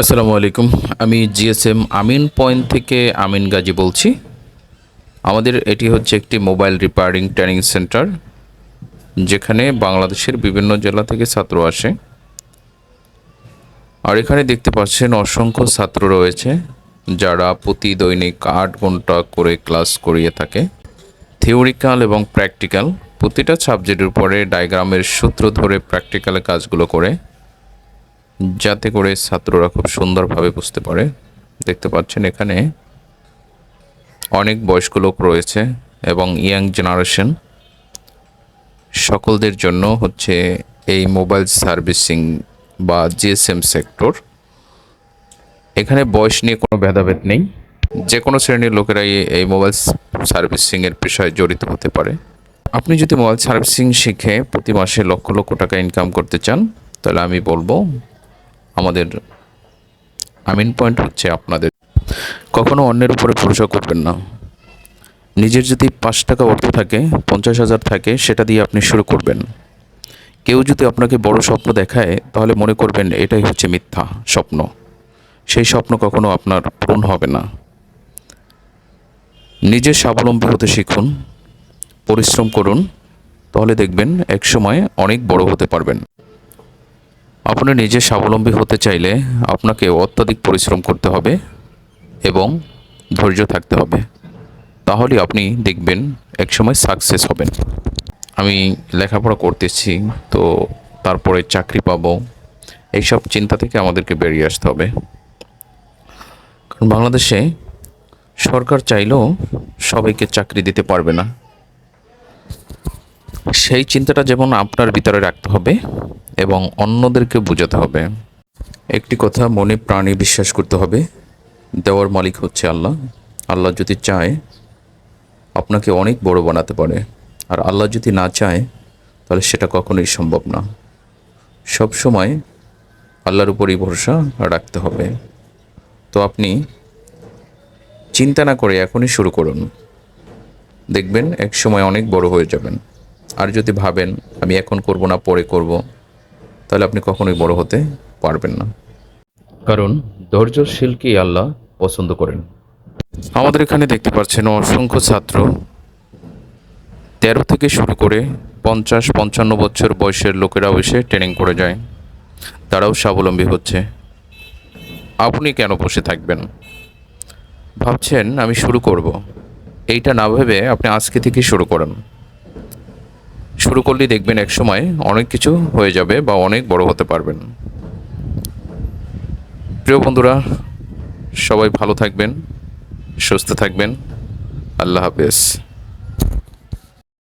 আসসালামু আলাইকুম। আমি জিএসএম আমিন পয়েন্ট থেকে আমিন গাজী বলছি। আমাদের এটি হচ্ছে একটি মোবাইল রিপেয়ারিং ট্রেনিং সেন্টার, যেখানে বাংলাদেশের বিভিন্ন জেলা থেকে ছাত্র আসে। আর এখানে দেখতে পাচ্ছেন অসংখ্য ছাত্র রয়েছে, যারা প্রতি দৈনিক আট ঘণ্টা করে ক্লাস করিয়ে থাকে। থিওরিক্যাল এবং প্র্যাকটিক্যাল, প্রতিটা সাবজেক্টের উপরে ডায়াগ্রামের সূত্র ধরে প্র্যাকটিক্যালে কাজগুলো করে। যাতে করে ছাত্ররা খুব সুন্দরভাবে বুঝতে পারে। দেখতে পাচ্ছেন এখানে অনেক বয়স্ক লোক রয়েছে এবং ইয়াং জেনারেশন। সকলদের জন্য হচ্ছে এই মোবাইল সার্ভিসিং বা জিএসএম সেক্টর। এখানে বয়স নিয়ে কোনো ভেদাভেদ নেই। যে কোনো শ্রেণির লোকেরাই এই মোবাইল সার্ভিসিংয়ের পেশায় জড়িত হতে পারে। আপনি যদি মোবাইল সার্ভিসিং শিখে প্রতি মাসে লক্ষ লক্ষ টাকা ইনকাম করতে চান, তাহলে আমি বলব আমাদের আমিন পয়েন্ট হচ্ছে আপনাদের। কখনো অন্যের উপরে ভরসা করবেন না। নিজের যদি পাঁচ টাকা অর্থ থাকে, পঞ্চাশ হাজার থাকে, সেটা দিয়ে আপনি শুরু করবেন। কেউ যদি আপনাকে বড় স্বপ্ন দেখায়, তাহলে মনে করবেন এটাই হচ্ছে মিথ্যা স্বপ্ন। সেই স্বপ্ন কখনো আপনার পূরণ হবে না। নিজে স্বাবলম্বী হতে শিখুন, পরিশ্রম করুন, তাহলে দেখবেন এক সময় অনেক বড় হতে পারবেন। আপনি নিজে স্বাবলম্বী হতে চাইলে আপনাকে অত্যাধিক পরিশ্রম করতে হবে এবং ধৈর্য থাকতে হবে। তাহলে আপনি দেখবেন একসময় সাকসেস হবেন। আমি লেখাপড়া করতেছি, তো তারপরে চাকরি পাবো। এইসব চিন্তা থেকে আমাদেরকে বেরিয়ে আসতে হবে। কারণ বাংলাদেশে সরকার চাইলেও সবাইকে চাকরি দিতে পারবে না। সেই চিন্তাটা যেমন আপনার ভিতরে রাখতে হবে এবং অন্যদেরকে বোঝাতে হবে। একটি কথা মনে প্রাণে বিশ্বাস করতে হবে, দেওয়ার মালিক হচ্ছে আল্লাহ। আল্লাহ যদি চায়, আপনাকে অনেক বড় বানাতে পারে। আর আল্লাহ যদি না চায়, তাহলে সেটা কখনোই সম্ভব না। সব সময় আল্লাহর উপরই ভরসা রাখতে হবে। তো আপনি চিন্তা না করে এখনই শুরু করুন। দেখবেন এক সময় অনেক বড় হয়ে যাবেন। আর যদি ভাবেন আমি এখন করব না পরে করব তাহলে আপনি কখনোই বড় হতে পারবেন না। কারণ ধৈর্যশীলকেই আল্লাহ পছন্দ করেন। আমাদের এখানে দেখতে পাচ্ছেন অসংখ্য ছাত্র। তেরো থেকে শুরু করে পঞ্চাশ পঞ্চান্ন বছর বয়সের লোকেরাও এসে ট্রেনিং করে যায়। তারাও স্বাবলম্বী হচ্ছে। আপনি কেন বসে থাকবেন? ভাবছেন আমি শুরু করব। এইটা না ভেবে আপনি আজকে থেকে শুরু করেন। শুরু করলেই দেখবেন এক সময় অনেক কিছু হয়ে যাবে বা অনেক বড় হতে পারবেন। প্রিয় বন্ধুরা, সবাই ভালো থাকবেন, সুস্থ থাকবেন। আল্লাহ হাফেজ।